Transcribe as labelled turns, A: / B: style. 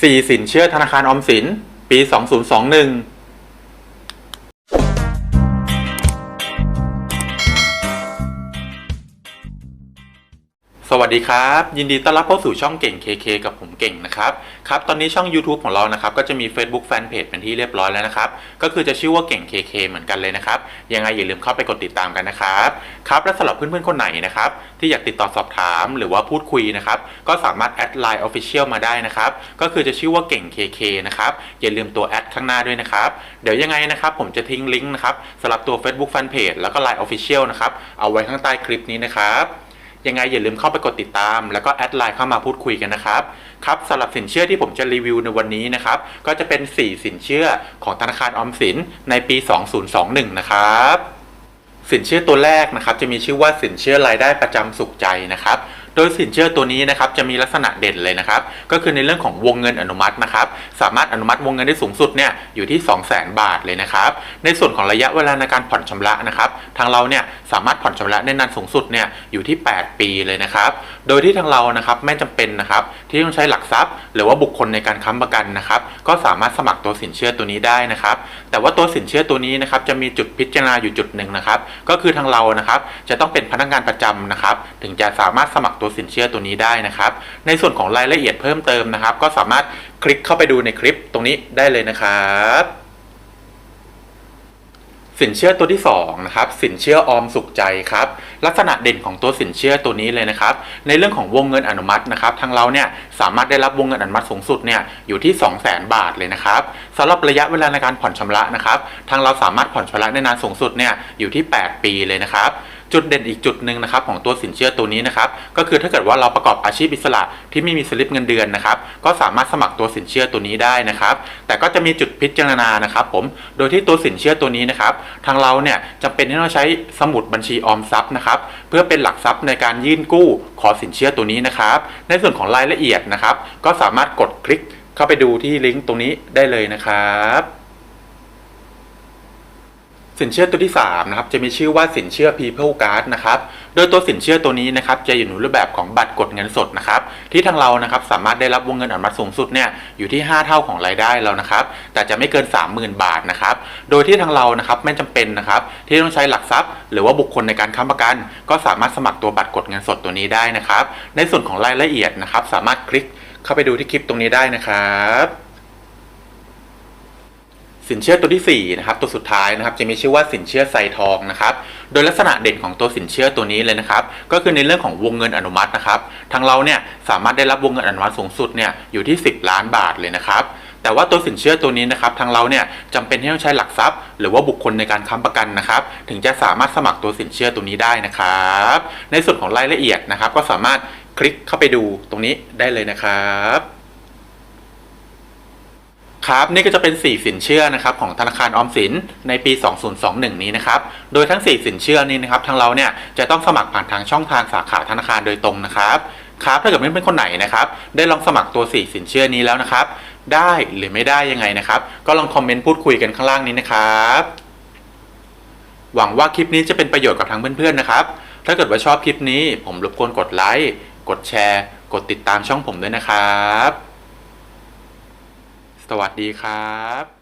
A: 4 สินเชื่อธนาคารออมสิน ปี 2021 สวัสดีครับ ยินดีต้อนรับเข้าสู่ช่องเก่ง KK กับผมเก่งนะครับครับตอนนี้ช่อง YouTube ของเรานะครับก็จะมี Facebook Fanpage เป็นที่เรียบร้อยแล้วนะครับก็คือจะชื่อว่าเก่ง KK เหมือนกันเลยนะครับยังไงอย่าลืมเข้าไปกดติดตามกันนะครับครับและสำหรับเพื่อนๆคนไหนนะครับที่อยากติดต่อสอบถามหรือว่าพูดคุยนะครับก็สามารถแอดไลน์ Official มาได้นะครับก็คือจะชื่อว่าเก่ง KK นะครับอย่าลืมตัวแอดข้างหน้าด้วยนะครับเดี๋ยวยังไงนะครับผมจะทิ้งลิงก์นะครับสำหรับตัว Facebook Fanpage แล้วก็ Line Official นะครับเอาไว้ข้างใต้คลิปนี้นะครับ ยังไงอย่าลืมเข้าไปกดติดตาม แล้วก็แอดไลน์เข้ามาพูดคุยกันนะครับครับสำหรับสินเชื่อที่ผมจะรีวิวในวันนี้นะครับ ก็จะเป็น 4 สินเชื่อของธนาคารออมสินในปี 2021 นะครับสินเชื่อตัวแรกนะครับจะมีชื่อว่าสินเชื่อรายได้ประจำสุขใจนะครับ โดยสินเชื่อตัวนี้นะครับจะมีลักษณะเด่นเลยนะครับ ก็คือในเรื่องของวงเงินอนุมัตินะครับ สามารถอนุมัติวงเงินได้สูงสุดเนี่ยอยู่ที่ 200,000 บาทเลยนะครับ ในส่วนของระยะเวลาในการผ่อนชำระนะครับ ทางเราเนี่ยสามารถผ่อนชำระได้นานสูงสุดเนี่ยอยู่ที่ 8 ปีเลยนะครับ โดยที่ทางเรานะครับไม่จำเป็นนะครับที่ต้องใช้หลักทรัพย์ หรือว่าบุคคลในการค้ำประกันนะครับก็สามารถสมัครตัวสินเชื่อตัวนี้ได้นะครับ แต่ว่าตัวสินเชื่อตัวนี้นะครับจะมีจุดพิจารณาอยู่จุดหนึ่งนะครับ ก็คือทางเรานะครับจะต้องเป็นพนักงานประจำนะครับ ถึงจะสามารถสมัครตัวสินเชื่อตัวนี้ได้นะครับ ในส่วนของรายละเอียดเพิ่มเติมนะครับ ก็สามารถคลิกเข้าไปดูในคลิปตรงนี้ได้เลยนะครับ สินเชื่อตัวที่2นะครับสินเชื่อออมสุขใจครับลักษณะเด่นของตัวสินเชื่อตัวนี้เลยนะครับในเรื่องของวงเงินอนุมัตินะครับทางเราเนี่ยสามารถได้รับวงเงินอนุมัติสูงสุดเนี่ยอยู่ที่ 2 0 0 0 0 0บาทเลยนะครับสำหรับระยะเวลาในการผ่อนชำระนะครับทางเราสามารถผ่อนชำระได้นานสูงสุดเนี่ยอยู่ที่ 8 ปีเลยนะครับ จุดเด่นอีกจุดหนึ่งนะครับของตัวสินเชื่อตัวนี้นะครับก็คือถ้าเกิดว่าเราประกอบอาชีพอิสระที่ไม่มีสลิปเงินเดือนนะครับก็สามารถสมัครตัวสินเชื่อตัวนี้ได้นะครับ แต่ก็จะมีจุดพิจารณานะครับ ผมโดยที่ตัวสินเชื่อตัวนี้นะครับ ทางเราเนี่ยจำเป็นที่ต้องใช้สมุดบัญชีออมทรัพย์นะครับเพื่อเป็นหลักทรัพย์ในการยื่นกู้ขอสินเชื่อตัวนี้นะครับ ในส่วนของรายละเอียดนะครับ ก็สามารถกดคลิกเข้าไปดูที่ลิงก์ตรงนี้ได้เลยนะครับ สินเชื่อตัวที่3นะครับจะมีชื่อว่าสินเชื่อ People Card นะครับโดยตัวสินเชื่อตัวนี้นะครับจะอยู่ในรูปแบบของบัตรกดเงินสดนะครับที่ทางเรานะครับสามารถได้รับวงเงินอนุมัติสูงสุดเนี่ยอยู่ที่ 5 เท่าของรายได้เรานะครับแต่จะไม่เกิน 30,000 บาทนะครับโดยที่ทางเรานะครับไม่จำเป็นนะครับที่ต้องใช้หลักทรัพย์ หรือว่าบุคคลในการค้ำประกัน ก็สามารถสมัครตัวบัตรกดเงินสดตัวนี้ได้นะครับในส่วนของรายละเอียดนะครับสามารถคลิกเข้าไปดูที่คลิปตรงนี้ได้นะครับ สินเชื่อตัวที่4นะครับตัวสุดท้ายนะครับจะมีชื่อว่าสินเชื่อไซทองนะครับโดยลักษณะเด่นของตัวสินเชื่อตัวนี้เลยนะครับก็คือในเรื่องของวงเงินอนุมัตินะครับทางเราเนี่ยสามารถได้รับวงเงินอนุมัติสูงสุดเนี่ยอยู่ที่ 10 ล้านบาทเลยนะครับแต่ว่าตัวสินเชื่อตัวนี้นะครับทางเราเนี่ยจำเป็นที่ต้องใช้หลักทรัพย์ หรือว่าบุคคลในการค้ำประกันนะครับถึงจะสามารถสมัครตัวสินเชื่อตัวนี้ได้นะครับในส่วนของรายละเอียดนะครับก็สามารถคลิกเข้าไปดูตรงนี้ได้เลยนะครับ ครับนี่ก็จะเป็น 4 สินเชื่อนะครับของธนาคารออมสินในปี 2021 นี้นะครับโดยทั้ง 4 สินเชื่อนี้นะครับทางเราเนี่ยจะต้องสมัครผ่านทางช่องทางสาขาธนาคารโดยตรงนะครับครับถ้าเกิดไม่เป็นคนไหนนะครับได้ลองสมัครตัว 4 สินเชื่อนี้แล้วนะครับ ได้หรือไม่ได้ยังไงนะครับ ก็ลองคอมเมนต์พูดคุยกันข้างล่างนี้นะครับหวังว่าคลิปนี้จะเป็นประโยชน์กับทางเพื่อนๆนะครับ ถ้าเกิดว่าชอบคลิปนี้ผมรบกวนกดไลค์กดแชร์ กดติดตามช่องผมด้วยนะครับ สวัสดีครับ